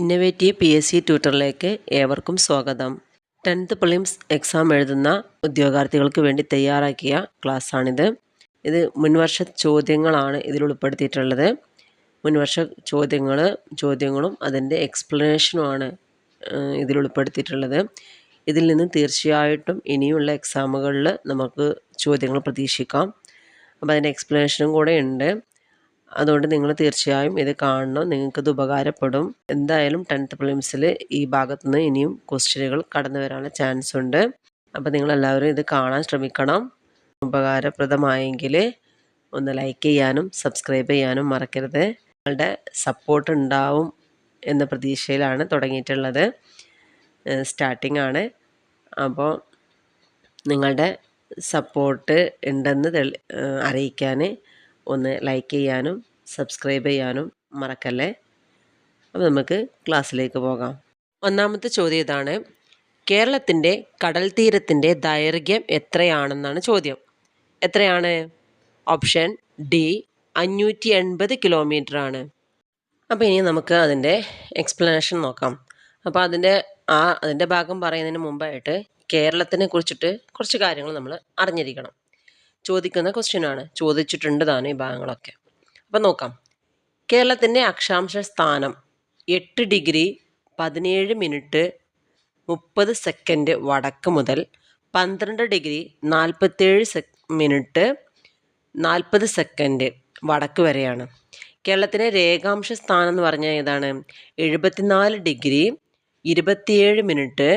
Innovative P S C ട്യൂട്ടറിലേക്ക് ഏവർക്കും സ്വാഗതം. ടെൻത്ത് പ്രിലിംസ് എക്സാം എഴുതുന്ന ഉദ്യോഗാർത്ഥികൾക്ക് വേണ്ടി തയ്യാറാക്കിയ ക്ലാസ്സാണിത്. ഇത് മുൻവർഷ ചോദ്യങ്ങളാണ് ഇതിൽ ഉൾപ്പെടുത്തിയിട്ടുള്ളത്. മുൻവർഷ ചോദ്യങ്ങൾ ചോദ്യങ്ങളും അതിന്റെ എക്സ്പ്ലനേഷനുമാണ് ഇതിൽ ഉൾപ്പെടുത്തിയിട്ടുള്ളത്. ഇതിൽ നിന്ന് തീർച്ചയായിട്ടും ഇനിയുള്ള എക്സാമുകളിൽ നമുക്ക് ചോദ്യങ്ങൾ പ്രതീക്ഷിക്കാം. അപ്പോൾ അതിന്റെ എക്സ്പ്ലനേഷനും കൂടെ ഉണ്ട്. അതുകൊണ്ട് നിങ്ങൾ തീർച്ചയായും ഇത് കാണണം. നിങ്ങൾക്കിത് ഉപകാരപ്പെടും. എന്തായാലും ടെൻത്ത് പ്രിലിംസിൽ ഈ ഭാഗത്തുനിന്ന് ഇനിയും ക്വസ്റ്റ്യനുകൾ കടന്നു വരാനുള്ള ചാൻസ് ഉണ്ട്. അപ്പോൾ നിങ്ങളെല്ലാവരും ഇത് കാണാൻ ശ്രമിക്കണം. ഉപകാരപ്രദമായെങ്കിൽ ഒന്ന് ലൈക്ക് ചെയ്യാനും സബ്സ്ക്രൈബ് ചെയ്യാനും മറക്കരുത്. നിങ്ങളുടെ സപ്പോർട്ട് ഉണ്ടാവും എന്ന പ്രതീക്ഷയിലാണ് തുടങ്ങിയിട്ടുള്ളത്. സ്റ്റാർട്ടിംഗ് ആണ്. അപ്പോൾ നിങ്ങളുടെ സപ്പോർട്ട് ഉണ്ടെന്ന് അറിയിക്കാൻ ഒന്ന് ലൈക്ക് ചെയ്യാനും സബ്സ്ക്രൈബ് ചെയ്യാനും മറക്കല്ലേ? അപ്പോൾ നമുക്ക് ക്ലാസ്സിലേക്ക് പോകാം. ഒന്നാമത്തെ ചോദ്യം ഇതാണ്. കേരളത്തിന്റെ കടൽ തീരത്തിന്റെ ദൈർഘ്യം എത്രയാണെന്നാണ് ചോദ്യം. എത്രയാണ്? ഓപ്ഷൻ ഡി അഞ്ഞൂറ്റി എൺപത് കിലോമീറ്റർ ആണ്. അപ്പോൾ ഇനി നമുക്ക് അതിന്റെ എക്സ്പ്ലനേഷൻ നോക്കാം. അപ്പോൾ അതിന്റെ ആ അതിന്റെ ഭാഗം പറയുന്നതിന് മുമ്പായിട്ട് കേരളത്തിനെ കുറിച്ചിട്ട് കുറച്ച് കാര്യങ്ങൾ നമ്മൾ അറിഞ്ഞിരിക്കണം. ചോദിക്കുന്ന ക്വസ്റ്റ്യനാണ് ചോദിച്ചിട്ടുണ്ട് താനും ഈ ഭാഗങ്ങളൊക്കെ. അപ്പം നോക്കാം. കേരളത്തിന്റെ അക്ഷാംശ സ്ഥാനം എട്ട് ഡിഗ്രി പതിനേഴ് മിനിറ്റ് മുപ്പത് സെക്കൻഡ് വടക്ക് മുതൽ പന്ത്രണ്ട് ഡിഗ്രി നാൽപ്പത്തേഴ് സെ മിനിറ്റ് നാൽപ്പത് സെക്കൻഡ് വടക്ക് വരെയാണ്. കേരളത്തിലെ രേഖാംശ സ്ഥാനം എന്ന് പറഞ്ഞാൽ ഏതാണ്? എഴുപത്തിനാല് ഡിഗ്രി ഇരുപത്തിയേഴ് മിനിറ്റ്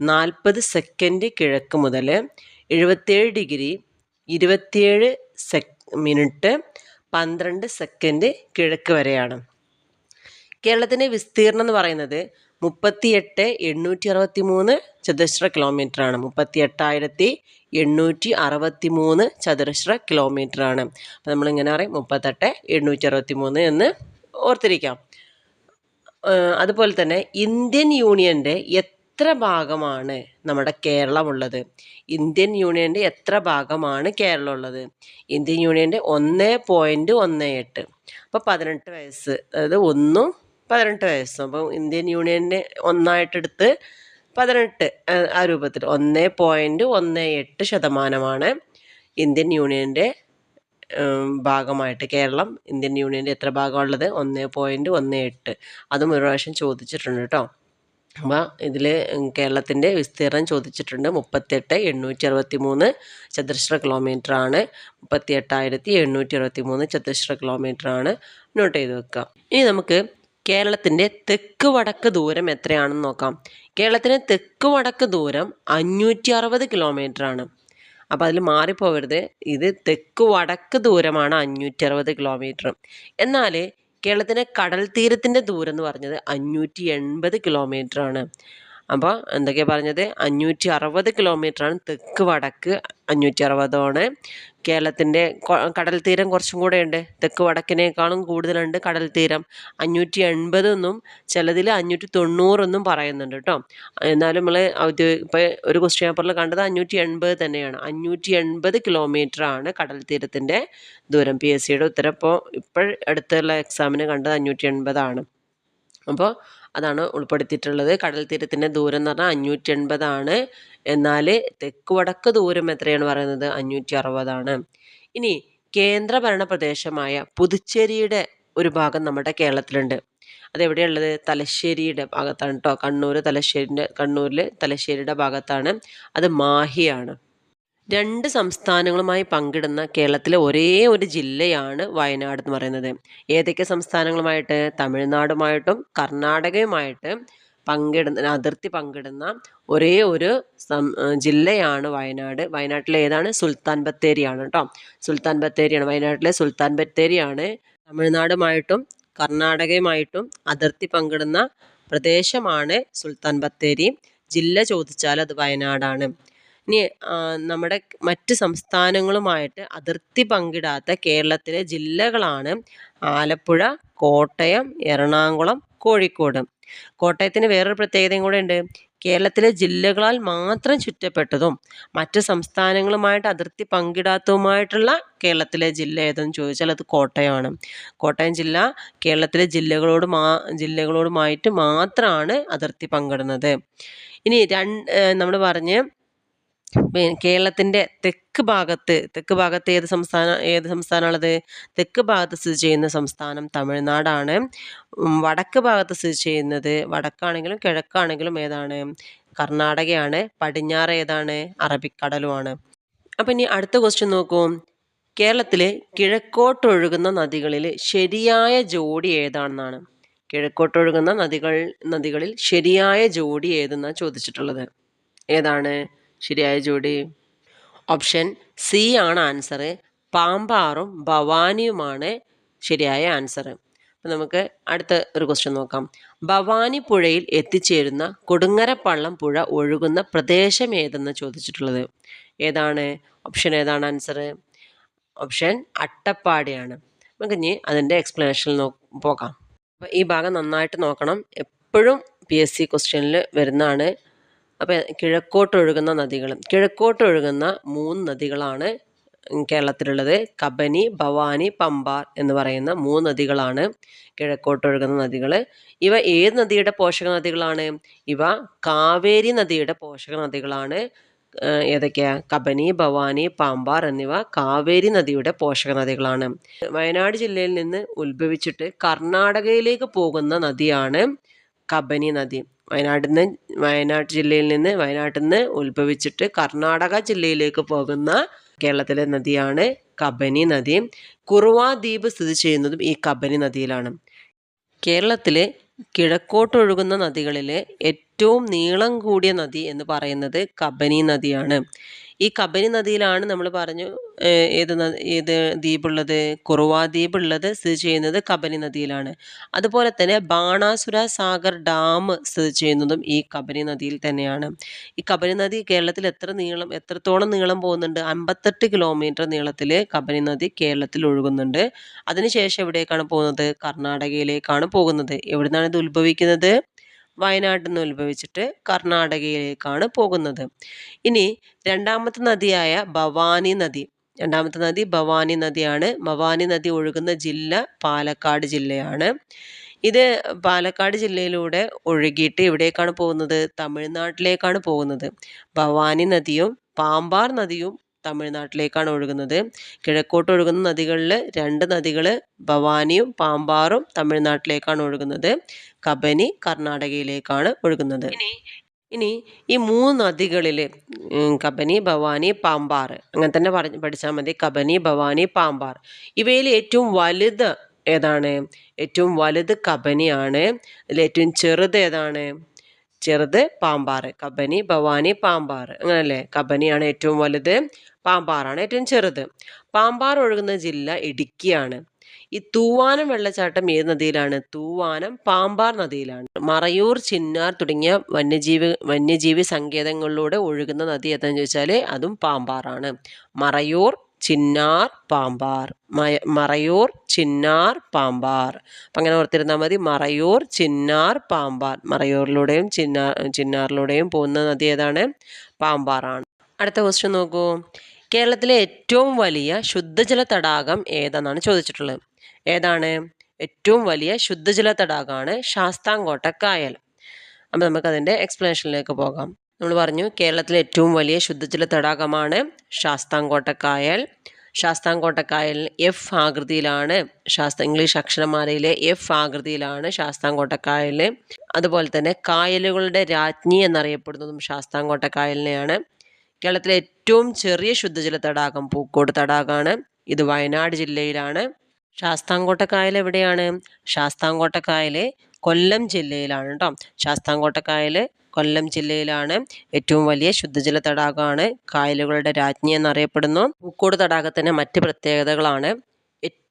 നാൽപ്പത് സെക്കൻഡ് കിഴക്ക് മുതൽ എഴുപത്തേഴ് ഡിഗ്രി ഇരുപത്തിയേഴ് സെക് മിനിറ്റ് പന്ത്രണ്ട് സെക്കൻഡ് കിഴക്ക് വരെയാണ്. കേരളത്തിന്റെ വിസ്തീർണം എന്ന് പറയുന്നത് മുപ്പത്തിയെട്ട് എണ്ണൂറ്റി അറുപത്തി മൂന്ന് ചതുരശ്ര കിലോമീറ്റർ ആണ് മുപ്പത്തി എട്ടായിരത്തി എണ്ണൂറ്റി അറുപത്തി മൂന്ന് ചതുരശ്ര കിലോമീറ്റർ ആണ് അപ്പോൾ നമ്മളിങ്ങനെ പറയും മുപ്പത്തെട്ട് എണ്ണൂറ്റി അറുപത്തി മൂന്ന് എന്ന് ഓർത്തിരിക്കാം. അതുപോലെ തന്നെ ഇന്ത്യൻ യൂണിയന്റെ എത്ര ഭാഗമാണ് നമ്മുടെ കേരളമുള്ളത്? ഇന്ത്യൻ യൂണിയന്റെ എത്ര ഭാഗമാണ് കേരളം ഉള്ളത് ഇന്ത്യൻ യൂണിയന്റെ ഒന്ന് പോയിന്റ് ഒന്ന് എട്ട്. അപ്പോൾ പതിനെട്ട് വയസ്സ് അതായത് ഒന്നും പതിനെട്ട് വയസ്സും. അപ്പോൾ ഇന്ത്യൻ യൂണിയനെ ഒന്നായിട്ടെടുത്ത് പതിനെട്ട് ആ രൂപത്തിൽ ഒന്ന് പോയിന്റ് ഒന്ന് എട്ട് ശതമാനമാണ് ഇന്ത്യൻ യൂണിയന്റെ ഭാഗമായിട്ട് കേരളം ഇന്ത്യൻ യൂണിയന്റെ എത്ര ഭാഗമുള്ളത് ഒന്ന് പോയിന്റ് ഒന്ന് എട്ട്. അതും ഒരു പ്രാവശ്യം ചോദിച്ചിട്ടുണ്ട് കേട്ടോ. അപ്പോൾ ഇതിൽ കേരളത്തിന്റെ വിസ്തീർണം ചോദിച്ചിട്ടുണ്ട്. മുപ്പത്തെട്ട് എണ്ണൂറ്റി അറുപത്തി മൂന്ന് ചതുരശ്ര കിലോമീറ്റർ ആണ് മുപ്പത്തി എട്ടായിരത്തി എണ്ണൂറ്റി അറുപത്തി മൂന്ന് ചതുരശ്ര കിലോമീറ്റർ ആണ് നോട്ട് ചെയ്ത് വെക്കുക. ഇനി നമുക്ക് കേരളത്തിന്റെ തെക്ക് വടക്ക് ദൂരം എത്രയാണെന്ന് നോക്കാം. കേരളത്തിന്റെ തെക്ക് വടക്ക് ദൂരം അഞ്ഞൂറ്റി അറുപത് കിലോമീറ്റർ ആണ് അപ്പോൾ അതിൽ മാറിപ്പോവരുത്. ഇത് തെക്ക് വടക്ക് ദൂരമാണ് അഞ്ഞൂറ്റി അറുപത് കിലോമീറ്റർ. എന്നാൽ കേരളത്തിന്റെ കടൽ തീരത്തിന്റെ ദൂരം എന്ന് പറഞ്ഞത് അഞ്ഞൂറ്റി എൺപത് ആണ്. അപ്പോൾ എന്തൊക്കെയാണ് പറഞ്ഞത്? അഞ്ഞൂറ്റി അറുപത് കിലോമീറ്ററാണ് തെക്ക് വടക്ക് അഞ്ഞൂറ്റി അറുപതാണ് കേരളത്തിന്റെ കടൽ തീരം കുറച്ചും കൂടെ ഉണ്ട്. തെക്ക് വടക്കിനേക്കാളും കൂടുതലുണ്ട് കടൽ തീരം. അഞ്ഞൂറ്റി എൺപതെന്നും ചിലതിൽ അഞ്ഞൂറ്റി തൊണ്ണൂറെന്നും പറയുന്നുണ്ട് കേട്ടോ എന്നാലും നമ്മൾ ഔദ്യോഗിക ഇപ്പോൾ ഒരു ക്വസ്റ്റ്യൻ പേപ്പറിൽ കണ്ടത് അഞ്ഞൂറ്റി എൺപത് തന്നെയാണ്. അഞ്ഞൂറ്റി എൺപത് ആണ് കടൽ തീരത്തിന്റെ ദൂരം. പി എസ് സിയുടെ ഉത്തരം ഇപ്പോൾ ഇപ്പോൾ അടുത്തുള്ള എക്സാമിന് കണ്ടത് അഞ്ഞൂറ്റി എൺപതാണ് അപ്പോൾ അതാണ് ഉൾപ്പെടുത്തിയിട്ടുള്ളത്. കടൽ തീരത്തിന്റെ ദൂരം എന്ന് പറഞ്ഞാൽ അഞ്ഞൂറ്റി എൺപതാണ് എന്നാൽ തെക്ക് വടക്ക് ദൂരം എത്രയാണ് പറയുന്നത്? അഞ്ഞൂറ്റി അറുപതാണ് ഇനി കേന്ദ്രഭരണ പ്രദേശമായ പുതുച്ചേരിയുടെ ഒരു ഭാഗം നമ്മുടെ കേരളത്തിലുണ്ട്. അതെവിടെയുള്ളത് തലശ്ശേരിയുടെ ഭാഗത്താണ് കേട്ടോ കണ്ണൂർ തലശ്ശേരിന്റെ കണ്ണൂരിൽ തലശ്ശേരിയുടെ ഭാഗത്താണ്. അത് മാഹിയാണ്. രണ്ട് സംസ്ഥാനങ്ങളുമായി പങ്കിടുന്ന കേരളത്തിലെ ഒരേ ഒരു ജില്ലയാണ് വയനാട് എന്ന് പറയുന്നത്. ഏതൊക്കെ സംസ്ഥാനങ്ങളുമായിട്ട്? തമിഴ്നാടുമായിട്ടും കർണാടകയുമായിട്ട് പങ്കിടുന്ന അതിർത്തി പങ്കിടുന്ന ഒരേ ഒരു ജില്ലയാണ് വയനാട്. വയനാട്ടിലെ ഏതാണ്? സുൽത്താൻ ബത്തേരിയാണ് കേട്ടോ. സുൽത്താൻ ബത്തേരിയാണ്. വയനാട്ടിലെ സുൽത്താൻ ബത്തേരിയാണ്. തമിഴ്നാടുമായിട്ടും കർണാടകയുമായിട്ടും അതിർത്തി പങ്കിടുന്ന പ്രദേശമാണ് സുൽത്താൻ ബത്തേരി. ജില്ല ചോദിച്ചാൽ അത് വയനാടാണ്. ഇനി നമ്മുടെ മറ്റ് സംസ്ഥാനങ്ങളുമായിട്ട് അതിർത്തി പങ്കിടാത്ത കേരളത്തിലെ ജില്ലകളാണ് ആലപ്പുഴ കോട്ടയം എറണാകുളം കോഴിക്കോട്. കോട്ടയത്തിന് വേറൊരു പ്രത്യേകതയും കൂടെ ഉണ്ട്. കേരളത്തിലെ ജില്ലകളാൽ മാത്രം ചുറ്റപ്പെട്ടതും മറ്റ് സംസ്ഥാനങ്ങളുമായിട്ട് അതിർത്തി പങ്കിടാത്തതുമായിട്ടുള്ള കേരളത്തിലെ ജില്ല ഏതെന്ന് ചോദിച്ചാൽ അത് കോട്ടയമാണ്. കോട്ടയം ജില്ല കേരളത്തിലെ ജില്ലകളോട് മാ ജില്ലകളോടുമായിട്ട് മാത്രമാണ് അതിർത്തി പങ്കിടുന്നത്. ഇനി രണ്ട് നമ്മൾ പറഞ്ഞ് കേരളത്തിന്റെ തെക്ക് ഭാഗത്ത് തെക്ക് ഭാഗത്ത് ഏത് സംസ്ഥാന ഏത് സംസ്ഥാനമാണുള്ളത്? തെക്ക് ഭാഗത്ത് സ്ഥിതി ചെയ്യുന്ന സംസ്ഥാനം തമിഴ്നാടാണ്. വടക്ക് ഭാഗത്ത് സ്ഥിതി ചെയ്യുന്നത് വടക്കാണെങ്കിലും കിഴക്കാണെങ്കിലും ഏതാണ്? കർണാടകയാണ്. പടിഞ്ഞാറ് ഏതാണ്? അറബിക്കടലുമാണ്. അപ്പം ഇനി അടുത്ത ക്വസ്റ്റ്യൻ നോക്കൂ. കേരളത്തിലെ കിഴക്കോട്ടൊഴുകുന്ന നദികളിൽ ശരിയായ ജോഡി ഏതാണെന്നാണ്? കിഴക്കോട്ടൊഴുകുന്ന നദികൾ നദികളിൽ ശരിയായ ജോഡി ഏതെന്നാണ് ചോദിച്ചിട്ടുള്ളത്? ഏതാണ്? ശരിയായ ജോഡി? ഓപ്ഷൻ സി ആണ് ആൻസർ. പാമ്പാറും ഭവാനിയുമാണ് ശരിയായ ആൻസർ. അപ്പം നമുക്ക് അടുത്ത ഒരു ക്വസ്റ്റ്യൻ നോക്കാം. ഭവാനി പുഴയിൽ എത്തിച്ചേരുന്ന കൊടുങ്ങരപ്പള്ളം പുഴ ഒഴുകുന്ന പ്രദേശം ഏതെന്ന് ചോദിച്ചിട്ടുള്ളത്? ഏതാണ്? ഓപ്ഷൻ ഏതാണ് ആൻസർ? ഓപ്ഷൻ അട്ടപ്പാടിയാണ്. നമുക്ക് ഇനി അതിന്റെ എക്സ്പ്ലനേഷൻ നോ പോകാം. അപ്പോൾ ഈ ഭാഗം നന്നായിട്ട് നോക്കണം. എപ്പോഴും പി എസ് സി ക്വസ്റ്റ്യനിൽ വരുന്നതാണ് അപ്പോൾ കിഴക്കോട്ടൊഴുകുന്ന നദികൾ. കിഴക്കോട്ടൊഴുകുന്ന മൂന്ന് നദികളാണ് കേരളത്തിലുള്ളത്. കബനി ഭവാനി പമ്പാർ എന്ന് പറയുന്ന മൂന്ന് നദികളാണ് കിഴക്കോട്ടൊഴുകുന്ന നദികൾ. ഇവ ഏത് നദിയുടെ പോഷക നദികളാണ്? ഇവ കാവേരി നദിയുടെ പോഷക നദികളാണ്. ഏതൊക്കെയാ? കബനി ഭവാനി പാമ്പാർ എന്നിവ കാവേരി നദിയുടെ പോഷക നദികളാണ്. വയനാട് ജില്ലയിൽ നിന്ന് ഉത്ഭവിച്ചിട്ട് കർണാടകയിലേക്ക് പോകുന്ന നദിയാണ് കബനി നദി. വയനാട്ടിൽ നിന്ന് വയനാട് ജില്ലയിൽ നിന്ന് വയനാട്ടിൽ നിന്ന് ഉത്ഭവിച്ചിട്ട് കർണാടക ജില്ലയിലേക്ക് പോകുന്ന കേരളത്തിലെ നദിയാണ് കബനി നദി. കുറുവാ ദ്വീപ് സ്ഥിതി ചെയ്യുന്നതും ഈ കബനി നദിയിലാണ്. കേരളത്തിലെ കിഴക്കോട്ടൊഴുകുന്ന നദികളിലെ ഏറ്റവും നീളം കൂടിയ നദി എന്ന് പറയുന്നത് കബനി നദിയാണ്. ഈ കബനി നദിയിലാണ് നമ്മൾ പറഞ്ഞു ഏത് ഏത് ദ്വീപുള്ളത്? കുറുവാ ദ്വീപുള്ളത് സ്ഥിതി ചെയ്യുന്നത് കബനി നദിയിലാണ്. അതുപോലെ തന്നെ ബാണാസുര സാഗർ ഡാം സ്ഥിതി ചെയ്യുന്നതും ഈ കബനി നദിയിൽ തന്നെയാണ്. ഈ കബനി നദി കേരളത്തിൽ എത്ര നീളം എത്രത്തോളം നീളം പോകുന്നുണ്ട്? അമ്പത്തെട്ട് കിലോമീറ്റർ നീളത്തിൽ കബനി നദി കേരളത്തിൽ ഒഴുകുന്നുണ്ട്. അതിനുശേഷം എവിടേക്കാണ് പോകുന്നത്? കർണാടകയിലേക്കാണ് പോകുന്നത്. എവിടുന്നാണ് ഇത് ഉത്ഭവിക്കുന്നത്? വയനാട്ടിൽ നിന്ന് ഉത്ഭവിച്ചിട്ട് കർണാടകയിലേക്കാണ് പോകുന്നത്. ഇനി രണ്ടാമത്തെ നദിയായ ഭവാനി നദി. രണ്ടാമത്തെ നദി ഭവാനി നദിയാണ്. ഭവാനി നദി ഒഴുകുന്ന ജില്ല പാലക്കാട് ജില്ലയാണ്. ഇത് പാലക്കാട് ജില്ലയിലൂടെ ഒഴുകിയിട്ട് എവിടേക്കാണ് പോകുന്നത്. തമിഴ്നാട്ടിലേക്കാണ് പോകുന്നത്. ഭവാനി നദിയും പാമ്പാർ നദിയും തമിഴ്നാട്ടിലേക്കാണ് ഒഴുകുന്നത്. കിഴക്കോട്ട് ഒഴുകുന്ന നദികളിൽ രണ്ട് നദികൾ ഭവാനിയും പാമ്പാറും തമിഴ്നാട്ടിലേക്കാണ് ഒഴുകുന്നത്. കബനി കർണാടകയിലേക്കാണ് ഒഴുകുന്നത്. ഇനി ഈ മൂന്ന് നദികളിൽ കബനി ഭവാനി പാമ്പാർ അങ്ങനെ തന്നെ പറഞ്ഞ് പഠിച്ചാൽ മതി. കബനി ഭവാനി പാമ്പാർ ഇവയിൽ ഏറ്റവും വലുത് ഏതാണ്? ഏറ്റവും വലുത് കബനിയാണ്. അതിൽ ഏറ്റവും ചെറുത് ഏതാണ്? ചെറുത് പാമ്പാർ കബനി ഭവാനി പാമ്പാർ അങ്ങനല്ലേ? കബനിയാണ് ഏറ്റവും വലുത് പാമ്പാറാണ് ഏറ്റവും ചെറുത്. പാമ്പാർ ഒഴുകുന്ന ജില്ല ഇടുക്കിയാണ്. ഈ തൂവാനം വെള്ളച്ചാട്ടം ഏത് നദിയിലാണ്? തൂവാനം പാമ്പാർ നദിയിലാണ്. മറയൂർ ചിന്നാർ തുടങ്ങിയ വന്യജീവി വന്യജീവി സങ്കേതങ്ങളിലൂടെ ഒഴുകുന്ന നദി ഏതാണെന്ന് ചോദിച്ചാൽ അതും പാമ്പാറാണ്. മറയൂർ ചിന്നാർ പാമ്പാർ. മറയൂർ ചിന്നാർ പാമ്പാർ. അപ്പം അങ്ങനെ ഓർത്തിരുന്നാൽ മതി. മറയൂർ ചിന്നാർ പാമ്പാർ. മറയൂരിലൂടെയും ചിന്നാർ ചിന്നാറിലൂടെയും പോകുന്ന നദി ഏതാണ്? പാമ്പാറാണ്. അടുത്ത ക്വസ്റ്റ്യൻ നോക്കൂ. കേരളത്തിലെ ഏറ്റവും വലിയ ശുദ്ധജല തടാകം ഏതാണെന്നാണ് ചോദിച്ചിട്ടുള്ളത്. ഏതാണ്? ഏറ്റവും വലിയ ശുദ്ധജല തടാകമാണ് ശാസ്താംകോട്ട കായൽ അപ്പോൾ നമുക്കതിന്റെ എക്സ്പ്ലനേഷനിലേക്ക് പോകാം. നമ്മൾ പറഞ്ഞു കേരളത്തിലെ ഏറ്റവും വലിയ ശുദ്ധജല തടാകമാണ് ശാസ്താംകോട്ട കായൽ ശാസ്താംകോട്ട കായൽ എഫ് ആകൃതിയിലാണ്. ശാസ്ത്ര ഇംഗ്ലീഷ് അക്ഷരമാലയിലെ എഫ് ആകൃതിയിലാണ് ശാസ്താംകോട്ട കായൽ അതുപോലെ തന്നെ കായലുകളുടെ രാജ്ഞി എന്നറിയപ്പെടുന്നതും ശാസ്താംകോട്ട കായലിനെയാണ് കേരളത്തിലെ ഏറ്റവും ചെറിയ ശുദ്ധജല തടാകം പൂക്കോട് തടാകമാണ്. ഇത് വയനാട് ജില്ലയിലാണ്. ശാസ്താംകോട്ട കായൽ എവിടെയാണ്? ശാസ്താംകോട്ട കായൽ കൊല്ലം ജില്ലയിലാണ് കേട്ടോ ശാസ്താംകോട്ട കായൽ കൊല്ലം ജില്ലയിലാണ് ഏറ്റവും വലിയ ശുദ്ധജല തടാകമാണ്. കായലുകളുടെ രാജ്ഞി എന്നറിയപ്പെടുന്നു. പൂക്കോട് തടാകത്തിന് മറ്റ് പ്രത്യേകതകളാണ്.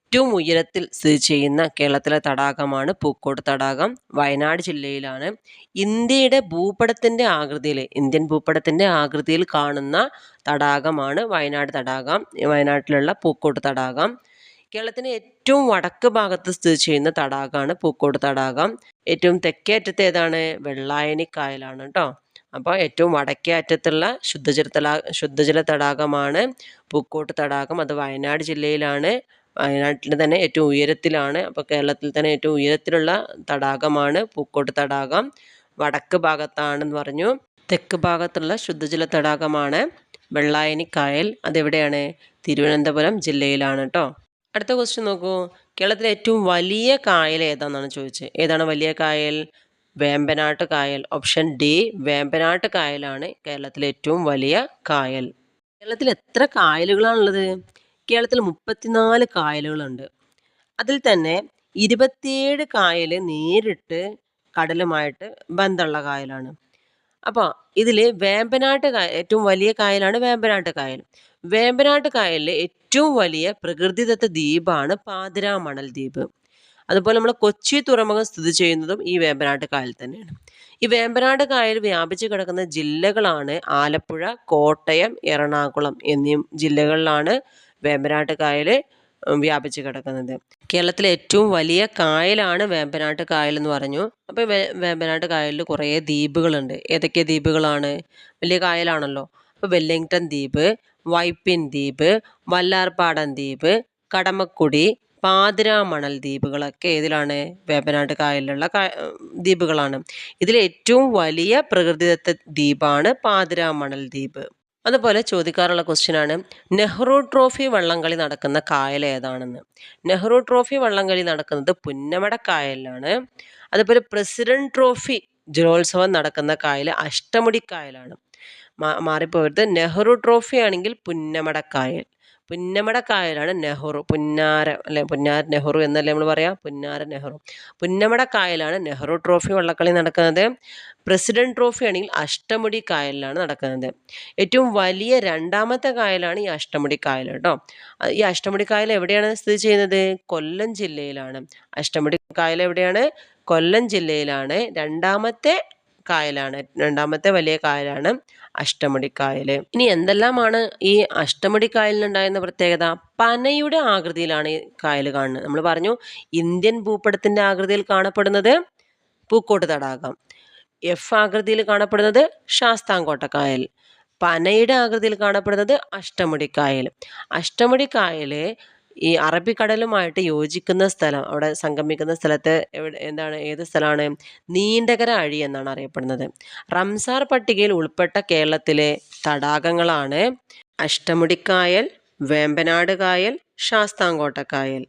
ഏറ്റവും ഉയരത്തിൽ സ്ഥിതി ചെയ്യുന്ന കേരളത്തിലെ തടാകമാണ് പൂക്കോട് തടാകം. വയനാട് ജില്ലയിലാണ്. ഇന്ത്യയുടെ ഭൂപടത്തിന്റെ ആകൃതിയിൽ ഇന്ത്യൻ ഭൂപടത്തിന്റെ ആകൃതിയിൽ കാണുന്ന തടാകമാണ് വയനാട് തടാകം. വയനാട്ടിലുള്ള പൂക്കോട് തടാകം. കേരളത്തിന് ഏറ്റവും വടക്ക് ഭാഗത്ത് സ്ഥിതി ചെയ്യുന്ന തടാകമാണ് പൂക്കോട് തടാകം. ഏറ്റവും തെക്കേ അറ്റത്ത് ഏതാണ്? വെള്ളായണി കായലാണ് കേട്ടോ അപ്പോൾ ഏറ്റവും വടക്കേ അറ്റത്തുള്ള ശുദ്ധജല തടാ ശുദ്ധജല തടാകമാണ് പൂക്കോട്ട് തടാകം. അത് വയനാട് ജില്ലയിലാണ്. വയനാട്ടിൽ തന്നെ ഏറ്റവും ഉയരത്തിലാണ്. അപ്പോൾ കേരളത്തിൽ തന്നെ ഏറ്റവും ഉയരത്തിലുള്ള തടാകമാണ് പൂക്കോട്ട് തടാകം. വടക്ക് ഭാഗത്താണെന്ന് പറഞ്ഞു. തെക്ക് ഭാഗത്തുള്ള ശുദ്ധജല തടാകമാണ് വെള്ളായണി കായൽ. അതെവിടെയാണ്? തിരുവനന്തപുരം ജില്ലയിലാണ് കേട്ടോ അടുത്ത ക്വസ്റ്റ്യൻ നോക്കൂ. കേരളത്തിലെ ഏറ്റവും വലിയ കായൽ ഏതാണെന്നാണ് ചോദിച്ചത്? ഏതാണ് വലിയ കായൽ? വേമ്പനാട്ട് കായൽ. ഓപ്ഷൻ ഡി വേമ്പനാട്ട് കായലാണ് കേരളത്തിലെ ഏറ്റവും വലിയ കായൽ. കേരളത്തിൽ എത്ര കായലുകളാണുള്ളത്? കേരളത്തിൽ മുപ്പത്തിനാല് കായലുകളുണ്ട്. അതിൽ തന്നെ ഇരുപത്തിയേഴ് കായൽ നേരിട്ട് കടലുമായിട്ട് ബന്ധമുള്ള കായലാണ്. അപ്പോൾ ഇതിൽ വേമ്പനാട്ട് കായൽ ഏറ്റവും വലിയ കായലാണ് വേമ്പനാട്ട് കായൽ. വേമ്പനാട്ട് കായലിലെ ഏറ്റവും വലിയ പ്രകൃതിദത്ത ദ്വീപാണ് പാതിരാമണൽ ദ്വീപ്. അതുപോലെ നമ്മൾ കൊച്ചി തുറമുഖം സ്ഥിതി ചെയ്യുന്നതും ഈ വേമ്പനാട്ട് കായൽ തന്നെയാണ്. ഈ വേമ്പനാട് കായൽ വ്യാപിച്ചു കിടക്കുന്ന ജില്ലകളാണ് ആലപ്പുഴ കോട്ടയം എറണാകുളം എന്നീ ജില്ലകളിലാണ് വേമ്പനാട്ട് കായൽ വ്യാപിച്ചു കിടക്കുന്നത്. കേരളത്തിലെ ഏറ്റവും വലിയ കായലാണ് വേമ്പനാട്ട് കായൽ എന്ന് പറഞ്ഞു. അപ്പോൾ വേമ്പനാട്ട് കായലിൽ കുറേ ദ്വീപുകളുണ്ട്. ഏതൊക്കെ ദ്വീപുകളാണ്? വലിയ കായലാണല്ലോ. അപ്പോൾ വെല്ലിങ്ടൺ ദ്വീപ് വൈപ്പിൻ ദ്വീപ് വല്ലാർപാടൻ ദ്വീപ് കടമക്കുടി പാതിരാമണൽ ദ്വീപുകളൊക്കെ ഏതിലാണ് വേമ്പനാട്ട് കായലിലുള്ള ദ്വീപുകളാണ്. ഇതിൽ ഏറ്റവും വലിയ പ്രകൃതിദത്ത ദ്വീപാണ് പാതിരാമണൽ ദ്വീപ്. അതുപോലെ ചോദിക്കാറുള്ള ക്വസ്റ്റ്യനാണ് നെഹ്റു ട്രോഫി വള്ളംകളി നടക്കുന്ന കായൽ ഏതാണെന്ന്? നെഹ്റു ട്രോഫി വള്ളംകളി നടക്കുന്നത് പുന്നമട കായലിലാണ്. അതുപോലെ പ്രസിഡന്റ് ട്രോഫി ജലോത്സവം നടക്കുന്ന കായൽ അഷ്ടമുടിക്കായലാണ് മാറിപ്പോയത് നെഹ്റു ട്രോഫി ആണെങ്കിൽ പുന്നമട കായൽ. പുന്നമട കായലാണ് നെഹ്റു. പുന്നാര അല്ലെ പുന്നാര നെഹ്റു എന്നല്ലേ നമ്മൾ പറയാം? പുന്നാര നെഹ്റു. പുന്നമട കായലാണ് നെഹ്റു ട്രോഫി വള്ളക്കളി നടക്കുന്നത്. പ്രസിഡന്റ് ട്രോഫി ആണെങ്കിൽ അഷ്ടമുടി കായലിലാണ് നടക്കുന്നത്. ഏറ്റവും വലിയ രണ്ടാമത്തെ കായലാണ് ഈ അഷ്ടമുടി കായൽ കേട്ടോ. ഈ അഷ്ടമുടി കായൽ എവിടെയാണ് സ്ഥിതി ചെയ്യുന്നത്? കൊല്ലം ജില്ലയിലാണ്. അഷ്ടമുടി കായൽ എവിടെയാണ്? കൊല്ലം ജില്ലയിലാണ്. രണ്ടാമത്തെ കായലാണ്. രണ്ടാമത്തെ വലിയ കായലാണ് അഷ്ടമുടിക്കായൽ ഇനി എന്തെല്ലാമാണ് ഈ അഷ്ടമുടിക്കായലിനുണ്ടായിരുന്ന പ്രത്യേകത? പനയുടെ ആകൃതിയിലാണ് ഈ കായൽ കാണുന്നത്. നമ്മൾ പറഞ്ഞു ഇന്ത്യൻ ഭൂപടത്തിന്റെ ആകൃതിയിൽ കാണപ്പെടുന്നത് പൂക്കോട്ട് തടാകം. എഫ് ആകൃതിയിൽ കാണപ്പെടുന്നത് ശാസ്താംകോട്ടക്കായൽ. പനയുടെ ആകൃതിയിൽ കാണപ്പെടുന്നത് അഷ്ടമുടിക്കായൽ. അഷ്ടമുടിക്കായൽ ഈ അറബിക്കടലുമായിട്ട് യോജിക്കുന്ന സ്ഥലം അവിടെ സംഗമിക്കുന്ന സ്ഥലത്ത് എവിടെ എന്താണ് ഏത് സ്ഥലമാണ്? നീണ്ടകര അഴി എന്നാണ് അറിയപ്പെടുന്നത്. റംസാർ പട്ടികയിൽ ഉൾപ്പെട്ട കേരളത്തിലെ തടാകങ്ങളാണ് അഷ്ടമുടിക്കായൽ വേമ്പനാട് കായൽ ശാസ്താംകോട്ട കായൽ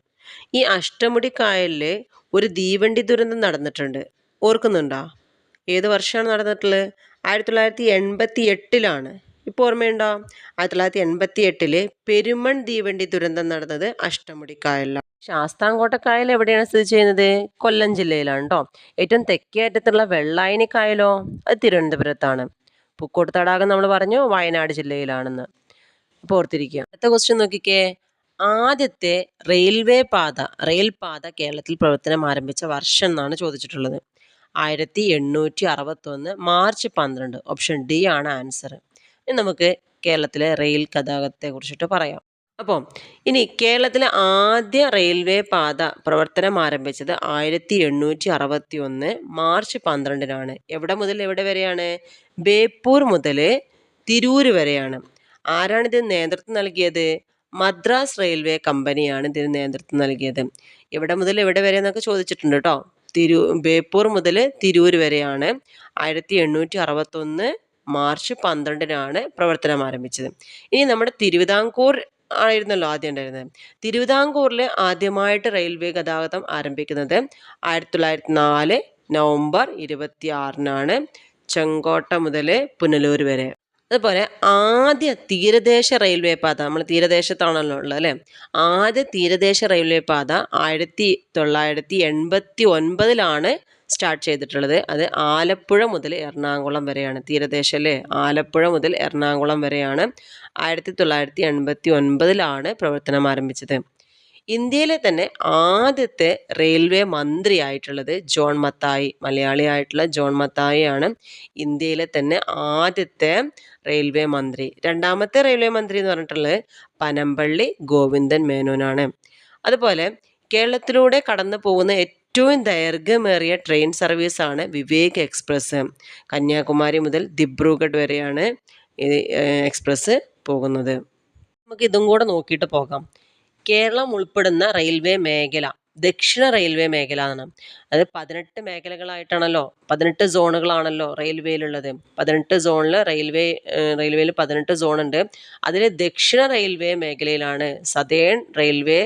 ഈ അഷ്ടമുടി കായലിൽ ഒരു തീവണ്ടി ദുരന്തം നടന്നിട്ടുണ്ട്. ഓർക്കുന്നുണ്ടോ? ഏത് വർഷമാണ് നടന്നിട്ടുള്ളത്? ആയിരത്തി തൊള്ളായിരത്തി എൺപത്തി എട്ടിലാണ് ഇപ്പോൾ ഓർമ്മയുണ്ടോ? ആയിരത്തി തൊള്ളായിരത്തി എൺപത്തി എട്ടിൽ പെരുമൺ തീവണ്ടി ദുരന്തം നടന്നത് അഷ്ടമുടിക്കായലിലാണ്. ശാസ്താംകോട്ട കായൽ എവിടെയാണ് സ്ഥിതി ചെയ്യുന്നത്? കൊല്ലം ജില്ലയിലാണ് കേട്ടോ ഏറ്റവും തെക്കേ അറ്റത്തുള്ള വെള്ളായണി കായലോ അത് തിരുവനന്തപുരത്താണ്. പൂക്കോട്ട് തടാകം നമ്മൾ പറഞ്ഞു വയനാട് ജില്ലയിലാണെന്ന്. അപ്പോൾ ഓർത്തിരിക്കുക. അടുത്ത ക്വസ്റ്റ്യൻ നോക്കിക്കേ. ആദ്യത്തെ റെയിൽവേ പാത റെയിൽ പാത കേരളത്തിൽ പ്രവർത്തനം ആരംഭിച്ച വർഷം എന്നാണ് ചോദിച്ചിട്ടുള്ളത്. ആയിരത്തി എണ്ണൂറ്റി അറുപത്തൊന്ന് മാർച്ച് പന്ത്രണ്ട്. ഓപ്ഷൻ ഡി ആണ് ആൻസർ ഇനി നമുക്ക് കേരളത്തിലെ റെയിൽ ഗതാഗതത്തെ കുറിച്ചിട്ട് പറയാം. അപ്പോൾ ഇനി കേരളത്തിലെ ആദ്യ റെയിൽവേ പാത പ്രവർത്തനം ആരംഭിച്ചത് ആയിരത്തി എണ്ണൂറ്റി അറുപത്തി ഒന്ന് മാർച്ച് പന്ത്രണ്ടിനാണ്. എവിടെ മുതൽ എവിടെ വരെയാണ്? ബേപ്പൂർ മുതൽ തിരൂർ വരെയാണ്. ആരാണിത് നേതൃത്വം നൽകിയത്? മദ്രാസ് റെയിൽവേ കമ്പനിയാണ് ഇതിന് നേതൃത്വം നൽകിയത്. എവിടെ മുതൽ എവിടെ വരെ എന്നൊക്കെ ചോദിച്ചിട്ടുണ്ട് കേട്ടോ. തിരു ബേപ്പൂർ മുതൽ തിരൂർ വരെയാണ്. ആയിരത്തി എണ്ണൂറ്റി അറുപത്തൊന്ന് മാർച്ച് പന്ത്രണ്ടിനാണ് പ്രവർത്തനം ആരംഭിച്ചത്. ഇനി നമ്മുടെ തിരുവിതാംകൂർ ആയിരുന്നല്ലോ ആദ്യം ഉണ്ടായിരുന്നത്. തിരുവിതാംകൂറിൽ ആദ്യമായിട്ട് റെയിൽവേ ഗതാഗതം ആരംഭിക്കുന്നത് ആയിരത്തി തൊള്ളായിരത്തി നാല് നവംബർ ഇരുപത്തി ആറിനാണ് ചെങ്കോട്ട മുതൽ പുനലൂർ വരെ. അതുപോലെ ആദ്യ തീരദേശ റെയിൽവേ പാത നമ്മൾ തീരദേശത്താണല്ലോ ഉള്ളത് അല്ലേ? ആദ്യ തീരദേശ റെയിൽവേ പാത ആയിരത്തി തൊള്ളായിരത്തി എൺപത്തി ഒൻപതിലാണ് സ്റ്റാർട്ട് ചെയ്തിട്ടുള്ളത്. അത് ആലപ്പുഴ മുതൽ എറണാകുളം വരെയാണ്. തീരദേശ അല്ലേ? ആലപ്പുഴ മുതൽ എറണാകുളം വരെയാണ് ആയിരത്തി തൊള്ളായിരത്തി എൺപത്തി ഒൻപതിലാണ് പ്രവർത്തനം ആരംഭിച്ചത്. ഇന്ത്യയിലെ തന്നെ ആദ്യത്തെ റെയിൽവേ മന്ത്രിയായിട്ടുള്ളത് ജോൺ മത്തായി മലയാളിയായിട്ടുള്ള ജോൺ മത്തായി ആണ് ഇന്ത്യയിലെ തന്നെ ആദ്യത്തെ റെയിൽവേ മന്ത്രി. രണ്ടാമത്തെ റെയിൽവേ മന്ത്രി എന്ന് പറഞ്ഞിട്ടുള്ളത് പനമ്പള്ളി ഗോവിന്ദൻ മേനോനാണ്. അതുപോലെ കേരളത്തിലൂടെ കടന്നു പോകുന്ന ഏറ്റവും ദൈർഘ്യമേറിയ ട്രെയിൻ സർവീസാണ് വിവേക് എക്സ്പ്രസ് കന്യാകുമാരി മുതൽ ദിബ്രൂഗഡ് വരെയാണ് എക്സ്പ്രസ് പോകുന്നത്. നമുക്ക് ഇതും കൂടെ നോക്കിയിട്ട് പോകാം. കേരളം ഉൾപ്പെടുന്ന റെയിൽവേ മേഖല ദക്ഷിണ റെയിൽവേ മേഖല എന്നാണ് അത് പതിനെട്ട് മേഖലകളായിട്ടാണല്ലോ പതിനെട്ട് സോണുകളാണല്ലോ റെയിൽവേയിലുള്ളത് പതിനെട്ട് സോണിൽ റെയിൽവേ റെയിൽവേയിൽ പതിനെട്ട് സോണുണ്ട് അതിൽ ദക്ഷിണ റെയിൽവേ മേഖലയിലാണ് സതേൺ റെയിൽവേ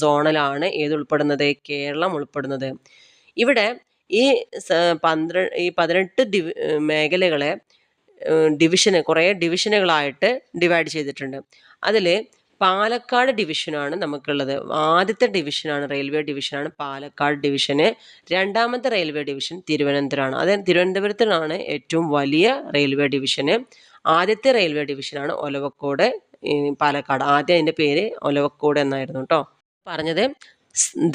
സോണിലാണ് ഏത് ഉൾപ്പെടുന്നത്? കേരളം ഉൾപ്പെടുന്നത്. ഇവിടെ ഈ പന്ത്ര ഈ പതിനെട്ട് ഡിവി മേഖലകളെ ഡിവിഷന് കുറേ ഡിവിഷനുകളായിട്ട് ഡിവൈഡ് ചെയ്തിട്ടുണ്ട്. അതിൽ പാലക്കാട് ഡിവിഷനാണ് നമുക്കുള്ളത്. ആദ്യത്തെ ഡിവിഷനാണ് റെയിൽവേ ഡിവിഷനാണ് പാലക്കാട് ഡിവിഷന്. രണ്ടാമത്തെ റെയിൽവേ ഡിവിഷൻ തിരുവനന്തപുരമാണ്. അത് തിരുവനന്തപുരത്തിനാണ് ഏറ്റവും വലിയ റെയിൽവേ ഡിവിഷന്. ആദ്യത്തെ റെയിൽവേ ഡിവിഷനാണ് ഒലവക്കോട് പാലക്കാട്. ആദ്യം അതിന്റെ പേര് ഒലവക്കോട് എന്നായിരുന്നു കേട്ടോ പറഞ്ഞത്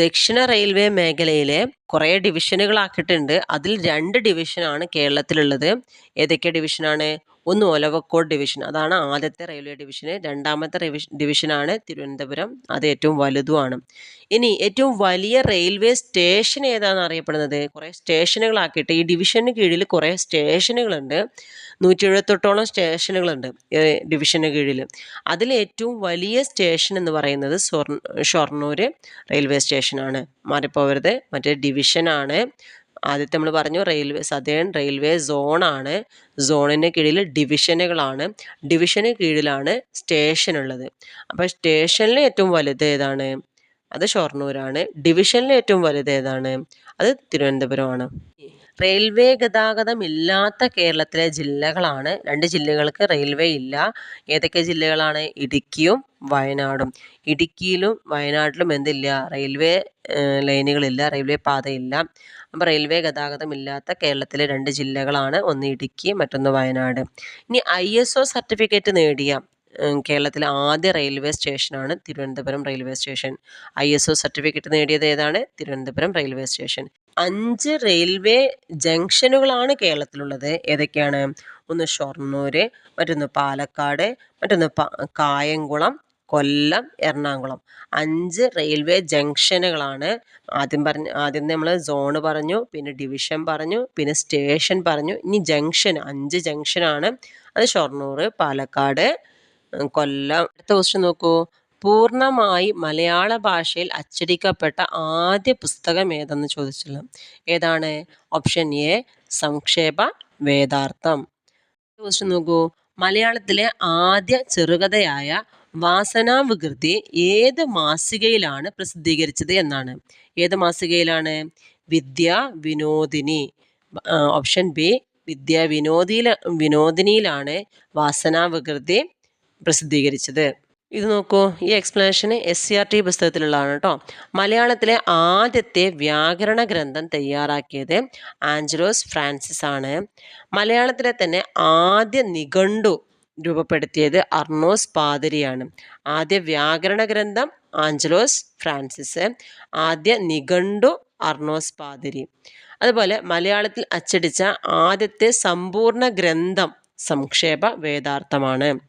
ദക്ഷിണ റെയിൽവേ മേഖലയിലെ കുറേ ഡിവിഷനുകളാക്കിയിട്ടുണ്ട്. അതിൽ രണ്ട് ഡിവിഷനാണ് കേരളത്തിലുള്ളത്. ഏതൊക്കെ ഡിവിഷനാണ്? ഒന്ന് ഒലവക്കോട് ഡിവിഷൻ അതാണ് ആദ്യത്തെ റെയിൽവേ ഡിവിഷന് രണ്ടാമത്തെ ഡിവിഷനാണ് തിരുവനന്തപുരം അത് ഏറ്റവും വലുതുമാണ്. ഇനി ഏറ്റവും വലിയ റെയിൽവേ സ്റ്റേഷൻ ഏതാണെന്ന് അറിയപ്പെടുന്നത്? കുറേ സ്റ്റേഷനുകളാക്കിയിട്ട് ഈ ഡിവിഷന് കീഴിൽ കുറേ സ്റ്റേഷനുകളുണ്ട് നൂറ്റി എഴുപത്തെട്ടോളം സ്റ്റേഷനുകളുണ്ട് ഡിവിഷന് കീഴിൽ. അതിൽ ഏറ്റവും വലിയ സ്റ്റേഷൻ എന്ന് പറയുന്നത് ഷൊർണൂർ റെയിൽവേ സ്റ്റേഷനാണ് മാറിപ്പോവരുത്. മറ്റേ ഡിവിഷനാണ് ആദ്യത്തെ നമ്മൾ പറഞ്ഞു റെയിൽവേ സതേൺ റെയിൽവേ സോണാണ്. സോണിന് കീഴിൽ ഡിവിഷനുകളാണ്. ഡിവിഷന് കീഴിലാണ് സ്റ്റേഷൻ ഉള്ളത് അപ്പോൾ സ്റ്റേഷനിൽ ഏറ്റവും വലുത് ഏതാണ്? അത് ഷൊർണൂരാണ്. ഡിവിഷനിൽ ഏറ്റവും വലുത് ഏതാണ്? അത് തിരുവനന്തപുരമാണ്. റെയിൽവേ ഗതാഗതം ഇല്ലാത്ത കേരളത്തിലെ ജില്ലകളാണ്. രണ്ട് ജില്ലകൾക്ക് റെയിൽവേ ഇല്ല. ഏതൊക്കെ ജില്ലകളാണ്? ഇടുക്കിയും വയനാടും. ഇടുക്കിയിലും വയനാട്ടിലും എന്തില്ല? റെയിൽവേ ലൈനുകളില്ല. റെയിൽവേ പാതയില്ല. അപ്പോൾ റെയിൽവേ ഗതാഗതം ഇല്ലാത്ത കേരളത്തിലെ രണ്ട് ജില്ലകളാണ് ഒന്ന് ഇടുക്കി മറ്റൊന്ന് വയനാട്. ഇനി ഐ എസ് ഒ സർട്ടിഫിക്കറ്റ് നേടിയ കേരളത്തിലെ ആദ്യ റെയിൽവേ സ്റ്റേഷനാണ് Thiruvananthapuram railway station. I S O certificate നേടിയത് ഏതാണ്? Thiruvananthapuram railway station. അഞ്ച് റെയിൽവേ ജംഗ്ഷനുകളാണ് കേരളത്തിലുള്ളത്. ഏതൊക്കെയാണ്? ഒന്ന് ഷൊർണൂർ മറ്റൊന്ന് പാലക്കാട് മറ്റൊന്ന് കായംകുളം കൊല്ലം എറണാകുളം. അഞ്ച് റെയിൽവേ ജംഗ്ഷനുകളാണ് ആദ്യം പറഞ്ഞ ആദ്യം നമ്മൾ സോണ് പറഞ്ഞു പിന്നെ ഡിവിഷൻ പറഞ്ഞു പിന്നെ സ്റ്റേഷൻ പറഞ്ഞു. ഇനി ജംഗ്ഷൻ അഞ്ച് ജംഗ്ഷനാണ്. അത് ഷൊർണൂർ പാലക്കാട് കൊല്ലം. അടുത്ത ക്വസ്റ്റ്യൻ നോക്കൂ. പൂർണമായി മലയാള ഭാഷയിൽ അച്ചടിക്കപ്പെട്ട ആദ്യ പുസ്തകം ഏതെന്ന് ചോദിച്ചില്ല. ഏതാണ്? Option A Samkshepa Vedartham. Question നോക്കൂ. മലയാളത്തിലെ ആദ്യ ചെറുകഥയായ വാസനാവികൃതി ഏത് മാസികയിലാണ് പ്രസിദ്ധീകരിച്ചത് എന്നാണ്. ഏത് മാസികയിലാണ്? വിദ്യ വിനോദിനി. ഓപ്ഷൻ ബി വിദ്യ വിനോദിയിൽ വിനോദിനിയിലാണ് വാസനാവികൃതി പ്രസിദ്ധീകരിച്ചത്. ഇത് നോക്കൂ ഈ explanation S C R T പുസ്തകത്തിലുള്ളതാണ് കേട്ടോ. മലയാളത്തിലെ ആദ്യത്തെ വ്യാകരണ ഗ്രന്ഥം തയ്യാറാക്കിയത് ആഞ്ചലോസ് ഫ്രാൻസിസ് ആണ് മലയാളത്തിലെ തന്നെ ആദ്യ നിഘണ്ടു രൂപപ്പെടുത്തിയത് അർണോസ് പാതിരിയാണ്. ആദ്യ വ്യാകരണ ഗ്രന്ഥം ആഞ്ചലോസ് ഫ്രാൻസിസ് ആദ്യ നിഘണ്ടു അർണോസ് പാതിരി. അതുപോലെ മലയാളത്തിൽ അച്ചടിച്ച ആദ്യത്തെ സമ്പൂർണ ഗ്രന്ഥം സംക്ഷേപ വേദാർത്ഥമാണ്.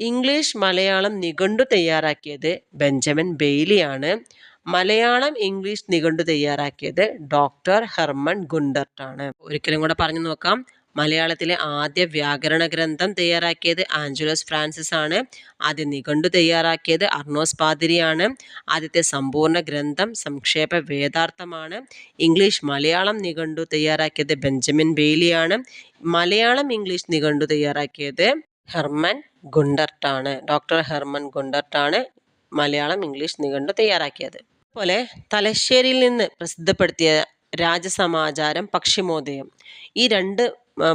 ഇംഗ്ലീഷ് മലയാളം നിഘണ്ടു തയ്യാറാക്കിയത് ബെഞ്ചമിൻ ബെയ്ലിയാണ്. മലയാളം ഇംഗ്ലീഷ് നിഘണ്ടു തയ്യാറാക്കിയത് ഡോക്ടർ ഹെർമൺ ഗുണ്ടർട്ടാണ്. ഒരിക്കലും കൂടെ പറഞ്ഞു നോക്കാം. മലയാളത്തിലെ ആദ്യ വ്യാകരണ ഗ്രന്ഥം തയ്യാറാക്കിയത് ആഞ്ചലോസ് ഫ്രാൻസിസ് ആണ്. ആദ്യ നിഘണ്ടു തയ്യാറാക്കിയത് അർണോസ് പാതിരിയാണ്. ആദ്യത്തെ സമ്പൂർണ ഗ്രന്ഥം സംക്ഷേപ വേദാർത്ഥമാണ്. ഇംഗ്ലീഷ് മലയാളം നിഘണ്ടു തയ്യാറാക്കിയത് ബെഞ്ചമിൻ ബെയ്ലിയാണ്. മലയാളം ഇംഗ്ലീഷ് നിഘണ്ടു തയ്യാറാക്കിയത് ഹെർമൻ ഗുണ്ടർട്ടാണ് ഡോക്ടർ ഹെർമൻ ഗുണ്ടർട്ടാണ് മലയാളം ഇംഗ്ലീഷ് നിഘണ്ടു തയ്യാറാക്കിയത്. അതുപോലെ തലശ്ശേരിയിൽ നിന്ന് പ്രസിദ്ധപ്പെടുത്തിയ രാജസമാചാരം പക്ഷിമോദയം. ഈ രണ്ട്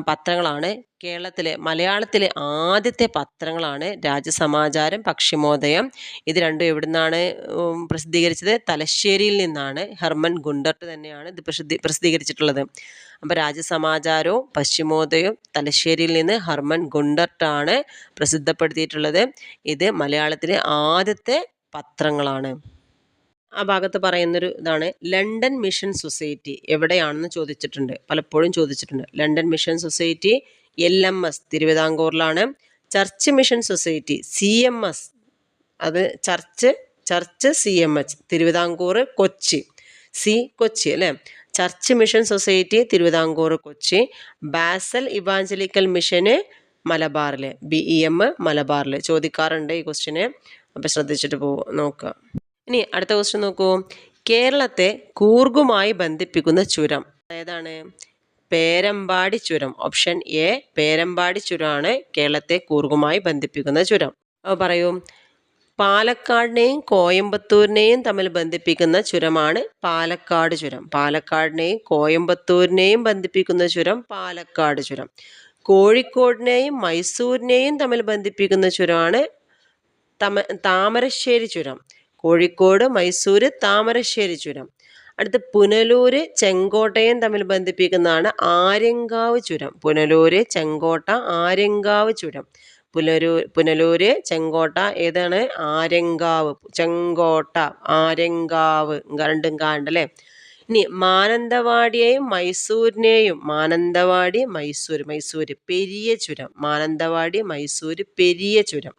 പത്രങ്ങളാണ്. കേരളത്തിലെ മലയാളത്തിലെ ആദ്യത്തെ പത്രങ്ങളാണ് രാജസമാചാരം പക്ഷിമോദയം. ഇത് രണ്ടും എവിടെ നിന്നാണ് പ്രസിദ്ധീകരിച്ചത്? തലശ്ശേരിയിൽ നിന്നാണ്. ഹെർമൻ ഗുണ്ടർട്ട് തന്നെയാണ് ഇത് പ്രസിദ്ധീ പ്രസിദ്ധീകരിച്ചിട്ടുള്ളത്. അപ്പോൾ രാജസമാചാരവും പശ്ചിമോദയവും തലശ്ശേരിയിൽ നിന്ന് ഹർമൻ ഗുണ്ടർട്ടാണ് പ്രസിദ്ധപ്പെടുത്തിയിട്ടുള്ളത്. ഇത് മലയാളത്തിലെ ആദ്യത്തെ പത്രങ്ങളാണ്. ആ ഭാഗത്ത് പറയുന്നൊരു ഇതാണ്. ലണ്ടൻ മിഷൻ സൊസൈറ്റി എവിടെയാണെന്ന് ചോദിച്ചിട്ടുണ്ട്. പലപ്പോഴും ചോദിച്ചിട്ടുണ്ട്. London mission society L M S തിരുവിതാംകൂറിലാണ്. Church mission society C M S. അത് church church C M H. Thiruvithamkoor Kochi. C Kochi അല്ലേ? Church mission society Thiruvithamkoor Kochi. Basel evangelical മിഷന് മലബാറിൽ B E M മലബാറിൽ ചോദിക്കാറുണ്ട് ഈ ക്വസ്റ്റിനെ അപ്പോൾ ശ്രദ്ധിച്ചിട്ട് പോ നോക്കുക. ഇനി അടുത്ത ക്വസ്റ്റ്യൻ നോക്കൂ. കേരളത്തെ കൂർഗുമായി ബന്ധിപ്പിക്കുന്ന ചുരം ഏതാണ്? പേരമ്പാടി ചുരം. ഓപ്ഷൻ എ പേരമ്പാടി ചുരമാണ് കേരളത്തെ കൂർഗുമായി ബന്ധിപ്പിക്കുന്ന ചുരം. പറയൂ. പാലക്കാടിനെയും കോയമ്പത്തൂരിനെയും തമ്മിൽ ബന്ധിപ്പിക്കുന്ന ചുരമാണ് പാലക്കാട് ചുരം. പാലക്കാടിനെയും കോയമ്പത്തൂരിനെയും ബന്ധിപ്പിക്കുന്ന ചുരം പാലക്കാട് ചുരം. കോഴിക്കോടിനെയും മൈസൂരിനെയും തമ്മിൽ ബന്ധിപ്പിക്കുന്ന ചുരമാണ് തമ താമരശ്ശേരി ചുരം. കോഴിക്കോട് മൈസൂർ താമരശ്ശേരി ചുരം. അടുത്ത് പുനലൂര് ചെങ്കോട്ടയും തമ്മിൽ ബന്ധിപ്പിക്കുന്നതാണ് ആര്യങ്കാവ് ചുരം. പുനലൂര് ചെങ്കോട്ട ആര്യങ്കാവ് ചുരം. പുനലൂർ പുനലൂര് ചെങ്കോട്ട ഏതാണ്? ആര്യങ്കാവ് ചെങ്കോട്ട ആര്യങ്കാവ് രണ്ടും കാണ്ടല്ലേ ഇനി മാനന്തവാടിയെയും മൈസൂരിനെയും മാനന്തവാടി മൈസൂർ മൈസൂർ പെരിയ ചുരം. മാനന്തവാടി മൈസൂർ പെരിയ ചുരം.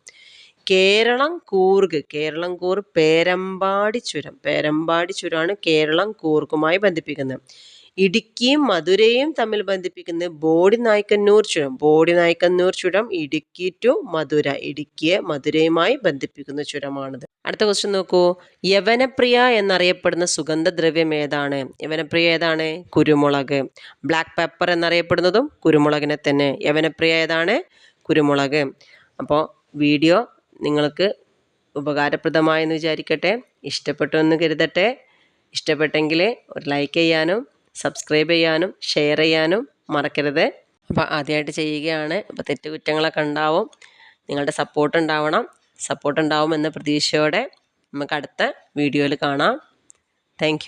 കേരളം കൂർഗ്. കേരളം കൂർ പേരമ്പാടി ചുരം. പേരമ്പാടി ചുരമാണ് കേരളം കൂർഗുമായി ബന്ധിപ്പിക്കുന്നത്. ഇടുക്കിയും മധുരയും തമ്മിൽ ബന്ധിപ്പിക്കുന്ന ബോഡി നായ്ക്കന്നൂർ ചുരം. ബോഡി നായ്ക്കന്നൂർ ചുരം ഇടുക്കി ടു മധുര. ഇടുക്കിയെ മധുരയുമായി ബന്ധിപ്പിക്കുന്ന ചുരമാണിത്. അടുത്ത ക്വസ്റ്റ്യൻ നോക്കൂ. യവനപ്രിയ എന്നറിയപ്പെടുന്ന സുഗന്ധദ്രവ്യം ഏതാണ്? യവനപ്രിയ ഏതാണ്? കുരുമുളക്. ബ്ലാക്ക് പെപ്പർ എന്നറിയപ്പെടുന്നതും കുരുമുളകിനെ തന്നെ. യവനപ്രിയ ഏതാണ്? കുരുമുളക്. അപ്പോൾ വീഡിയോ നിങ്ങൾക്ക് ഉപകാരപ്രദമായെന്ന് വിചാരിക്കട്ടെ. ഇഷ്ടപ്പെട്ടു എന്ന് കരുതട്ടെ. ഇഷ്ടപ്പെട്ടെങ്കിൽ ഒരു ലൈക്ക് ചെയ്യാനും സബ്സ്ക്രൈബ് ചെയ്യാനും ഷെയർ ചെയ്യാനും മറക്കരുത്. അപ്പോൾ ആദ്യമായിട്ട് ചെയ്യുകയാണ്. അപ്പോൾ തെറ്റുകുറ്റങ്ങളൊക്കെ ഉണ്ടാവും. നിങ്ങളുടെ സപ്പോർട്ട് ഉണ്ടാവണം. സപ്പോർട്ട് ഉണ്ടാവുമെന്ന പ്രതീക്ഷയോടെ നമുക്ക് അടുത്ത വീഡിയോയിൽ കാണാം. താങ്ക്